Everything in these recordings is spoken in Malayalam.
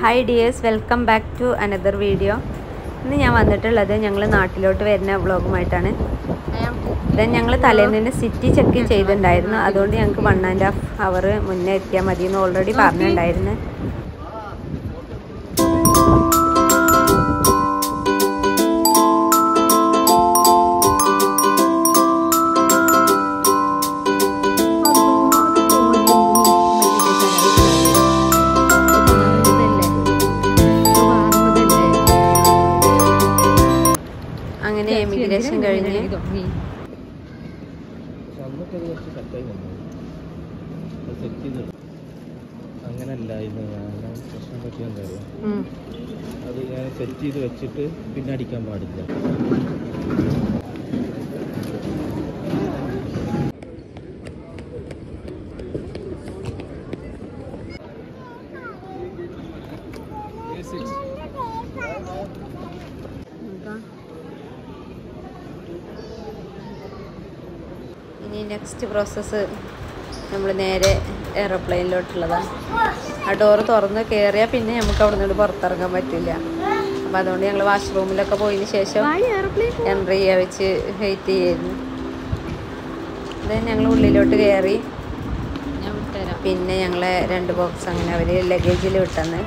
Hi dears welcome back to another video ഇന്ന് ഞാൻ വന്നിട്ടുള്ളത് ഞങ്ങൾ നാട്ടിലോട്ട് വരുന്ന വ്ളോഗുമായിട്ടാണ് ദെൻ ഞങ്ങൾ തലേന്ന് സിറ്റി ചെക്ക് ചെയ്തിട്ടുണ്ടായിരുന്നു. അതുകൊണ്ട് ഞങ്ങൾക്ക് വൺ ആൻഡ് ഹാഫ് അവർ മുന്നേ എത്തിയാൽ മതി എന്ന് ഓൾറെഡി പറഞ്ഞിട്ടുണ്ടായിരുന്നു. സെറ്റ് ചെയ്ത് അങ്ങനല്ലായിരുന്നു ഞാൻ പ്രശ്നം പറ്റിയെന്താ. അത് ഞാൻ സെറ്റ് ചെയ്ത് വെച്ചിട്ട് പിന്നെ അടിക്കാൻ പാടില്ല. ഇനി നെക്സ്റ്റ് പ്രോസസ്സ് നമ്മൾ നേരെ എയറോപ്ലെയിനിലോട്ടുള്ളതാണ് ആ ഡോറ് തുറന്ന് കയറിയാൽ പിന്നെ നമുക്ക് അവിടെ നിന്ന് പുറത്തിറങ്ങാൻ പറ്റില്ല അപ്പം അതുകൊണ്ട് ഞങ്ങൾ വാഷ്റൂമിലൊക്കെ പോയതിന് ശേഷം എൻട്രി ചെയ്യാൻ വെച്ച് വെയിറ്റ് ചെയ്യായിരുന്നു അത് ഞങ്ങൾ ഉള്ളിലോട്ട് കയറി പിന്നെ ഞങ്ങളെ രണ്ട് ബോക്സ് അങ്ങനെ അവർ ലഗേജിൽ വിട്ടെന്ന്.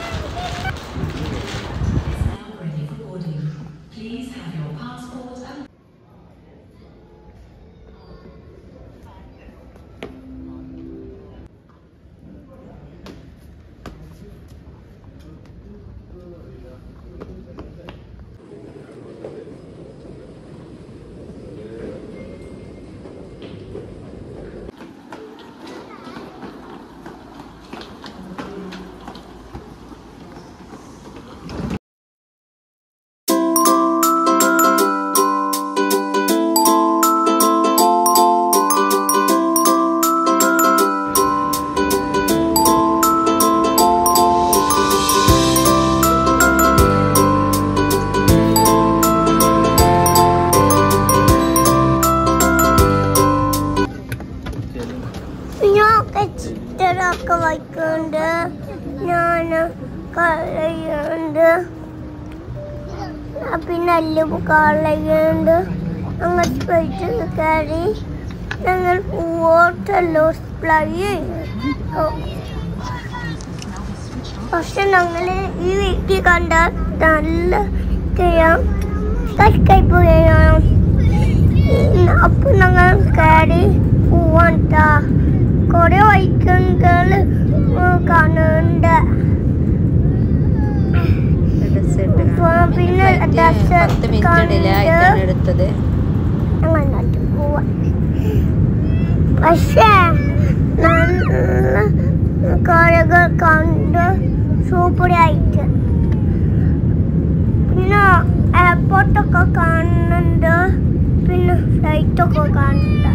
ഞാനൊക്കെ ചിത്രമൊക്കെ വയ്ക്കുന്നുണ്ട് ഞാൻ കളയുന്നുണ്ട് പിന്നെ അല്ലു കളയുന്നുണ്ട് ഞങ്ങൾ സ്പെഷ്യൽ കയറി ഞങ്ങൾ പോട്ടല്ലോ സ്പ്ലൈ പക്ഷെ ഞങ്ങൾ ഈ വീട്ടിൽ കണ്ടാൽ നല്ല ചെയ്യാം സബ്സ്ക്രൈബ് ചെയ്യണം അപ്പൊ ഞങ്ങൾ പിന്നെ പത്ത് മിനിറ്റ് എടുത്തത്. പക്ഷേ കടകൾ കണ്ട് സൂപ്പറായിട്ട്. പിന്നെ എയർപോർട്ടൊക്കെ കാണുന്നുണ്ട്. പിന്നെ ഫ്ലൈറ്റൊക്കെ കാണുന്നുണ്ട്.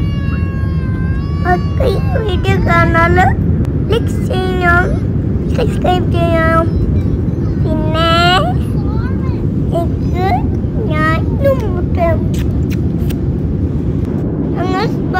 ഒക്കെ വീഡിയോ കാണാൻ ലൈക്ക് ചെയ്യണം സബ്സ്ക്രൈബ് ചെയ്യണം ഞങ്ങൾ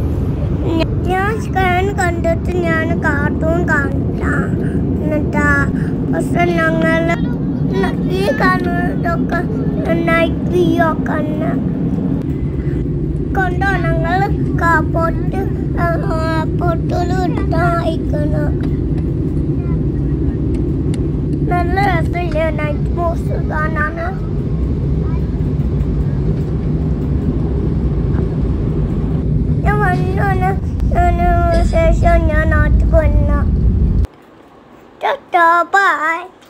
ഞാൻ സ്കാൻ കണ്ടിട്ട് ഞാൻ കാർട്ടൂൺ കാണില്ല. എന്നിട്ടാ പക്ഷെ ഞങ്ങൾ ഈ കാണുന്നതൊക്കെ നൈറ്റ് വ്യൂ ഒക്കെ കൊണ്ടോ ഞങ്ങൾ കാപ്പോട്ട് പൊട്ടിൽ നല്ല രസമില്ല നൈറ്റ് മോസ് കാണാന് ഞാൻ വന്നാണ് ഞാൻ ശേഷം